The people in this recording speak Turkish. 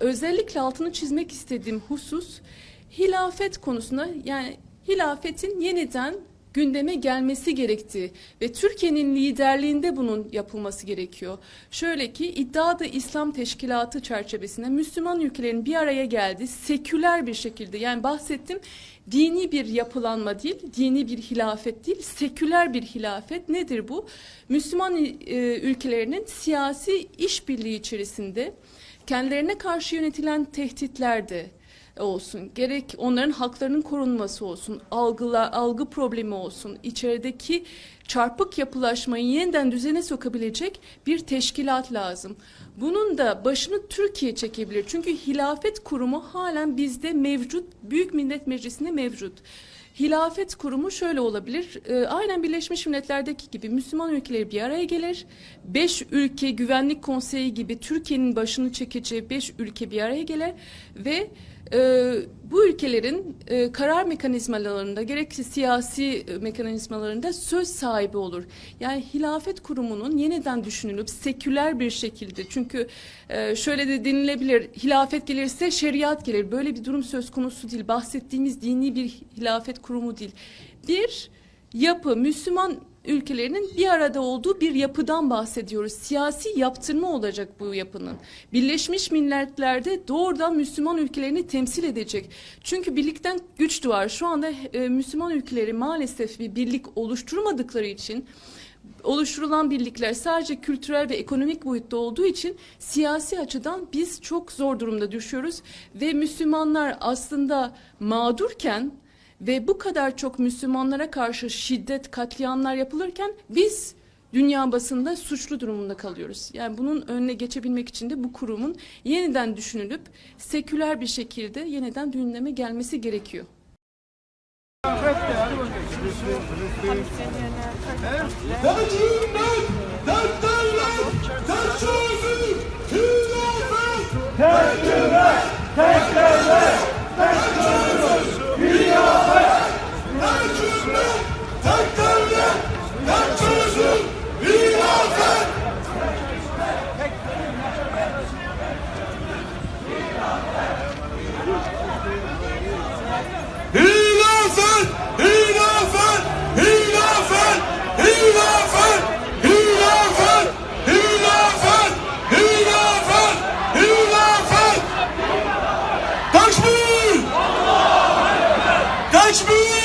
özellikle altını çizmek istediğim husus hilafet konusunda yani hilafetin yeniden gündeme gelmesi gerektiği ve Türkiye'nin liderliğinde bunun yapılması gerekiyor. Şöyle ki iddiada İslam Teşkilatı çerçevesinde Müslüman ülkelerin bir araya geldiği seküler bir şekilde yani bahsettim dini bir yapılanma değil, dini bir hilafet değil, seküler bir hilafet. Nedir bu? Müslüman e, ülkelerinin siyasi işbirliği içerisinde kendilerine karşı yönetilen tehditlerde olsun, gerek onların haklarının korunması olsun, algıla, algı problemi olsun, içerideki çarpık yapılaşmayı yeniden düzene sokabilecek bir teşkilat lazım. Bunun da başını Türkiye çekebilir. Çünkü hilafet kurumu halen bizde mevcut, Büyük Millet Meclisi'nde mevcut. Hilafet kurumu şöyle olabilir. E, aynen Birleşmiş Milletler'deki gibi Müslüman ülkeleri bir araya gelir. Beş ülke güvenlik konseyi gibi Türkiye'nin başını çekeceği beş ülke bir araya gelir ve e, bu ülkelerin e, karar mekanizmalarında gerekse siyasi e, mekanizmalarında söz sahibi olur. Yani hilafet kurumunun yeniden düşünülüp seküler bir şekilde çünkü e, şöyle de denilebilir hilafet gelirse şeriat gelir. Böyle bir durum söz konusu değil. Bahsettiğimiz dini bir hilafet kurumu değil. Bir yapı Müslüman ülkelerinin bir arada olduğu bir yapıdan bahsediyoruz. Siyasi yaptırma olacak bu yapının. Birleşmiş Milletler'de doğrudan Müslüman ülkelerini temsil edecek. Çünkü birlikten güç doğar. Şu anda e, Müslüman ülkeleri maalesef bir birlik oluşturmadıkları için oluşturulan birlikler sadece kültürel ve ekonomik boyutta olduğu için siyasi açıdan biz çok zor durumda düşüyoruz ve Müslümanlar aslında mağdurken ve bu kadar çok Müslümanlara karşı şiddet, katliamlar yapılırken biz dünya basında suçlu durumunda kalıyoruz. Yani bunun önüne geçebilmek için de bu kurumun yeniden düşünülüp seküler bir şekilde yeniden gündeme gelmesi gerekiyor. Tercümen, dertlerle, Touch me!